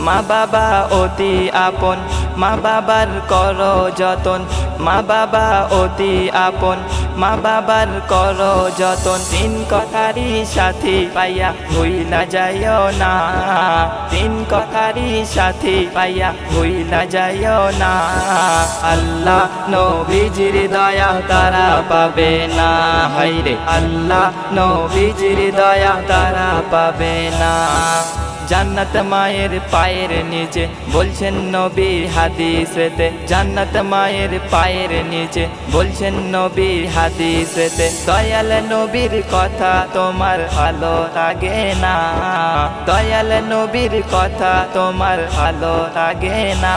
মা বাবা অতি আপন, মা বাবার কর যতন, মা বাবা অতি আপন, মা বাবার কর যতন। তিন কথারই সাথী পাইয়া ভুইলা যাইও না। তিন কথারই সাথী পাইয়া ভুইলা যাইও না। আল্লাহ নবীজির দয়া তারা পাবে না। হাইরে আল্লাহ নবীজির দয়া তারা পাবে না। জান্নাত মায়ের পায়ের নিচে বলছেন নবী হাদিসেতে। জান্নাত মায়ের পায়ের নিচে বলছেন নবী হাদিসেতে। দয়াল নবীর কথা তোমার ভালো লাগে না। দয়াল নবীর কথা তোমার ভালো লাগে না।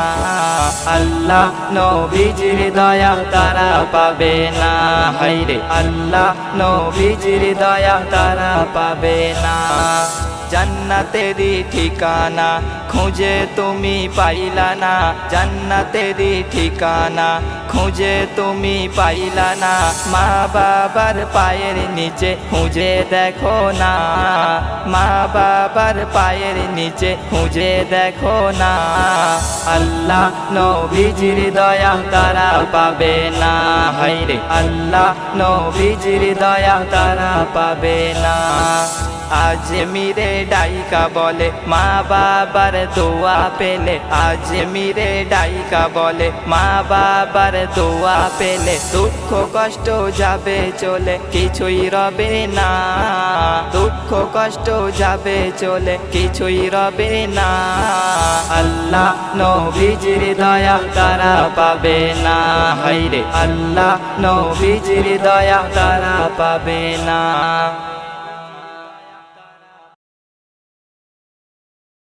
আল্লাহ নবীজির দয়া তারা পাবে না। হাইরে আল্লাহ নবীজির দয়া তারা পাবে না। জান্নাতেরই ঠিকানা। খুঁজে তুমি পাইলা না, জান্নাতেরই ঠিকানা। খুঁজে তুমি পাইলা না, মা বাবার পায়ের নিচে খুঁজে দেখো না। মা বাবার পায়ের নিচে খুঁজে দেখো না। আল্লাহ নবীজির দয়া তারা পাবে না। হাইরে আল্লাহ নবীজির দয়া তারা পাবে না। আজ মিরে ডাইকা বলে, মা বাবার দোয়া পেলে, আজ মিরে ডাইকা বলে, মা বাবার দোয়া পেলে, দুঃখ কষ্ট যাবে চলে, কিছুই রবে না। দুঃখ কষ্ট যাবে চলে, কিছুই রবে না। আল্লাহ নবীজির দয়া তারা পাবে না। হাইরে আল্লাহ নবীজির দয়া তারা পাবে না।